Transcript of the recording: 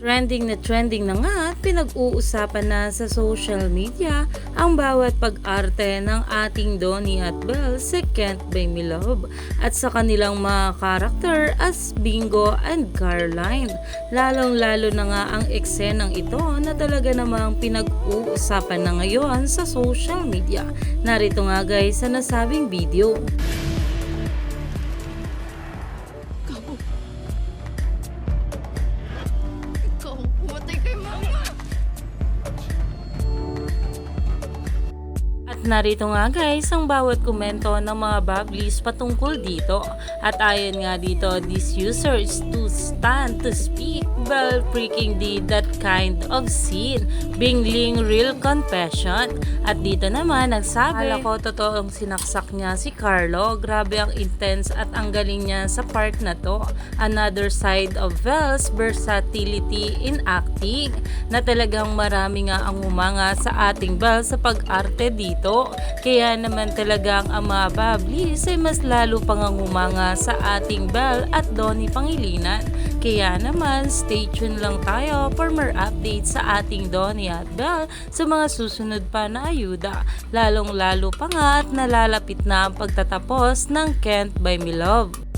Trending na trending na nga at pinag-uusapan na sa social media ang bawat pag-arte ng ating Donnie at Belle sa Can't Buy Me Love at sa kanilang mga karakter as Bingo and Caroline. Lalong-lalo na nga ang eksenang ito na talaga namang pinag-uusapan na ngayon sa social media. Narito nga guys sa nasabing video. Narito nga guys ang bawat komento ng mga bablis patungkol dito. At ayon nga dito, this user is too stand to speak while freaking did that kind of scene. Bingling real confession. At dito naman nagsabi, Akala ko totoong sinaksak niya si Carlo. Grabe ang intense at ang galing niya sa part na to. Another side of Vel's versatility in acting na talagang marami nga ang humanga sa ating Vel sa pag-arte dito. Kaya naman talagang ang mga bablis ay mas lalo pang ang humanga sa ating Bell at Donnie Pangilinan. Kaya naman, stay tuned lang tayo for more updates sa ating Donnie at Bell sa mga susunod pa na ayuda. Lalong lalo pa nga at nalalapit na ang pagtatapos ng Can't Buy Me Love.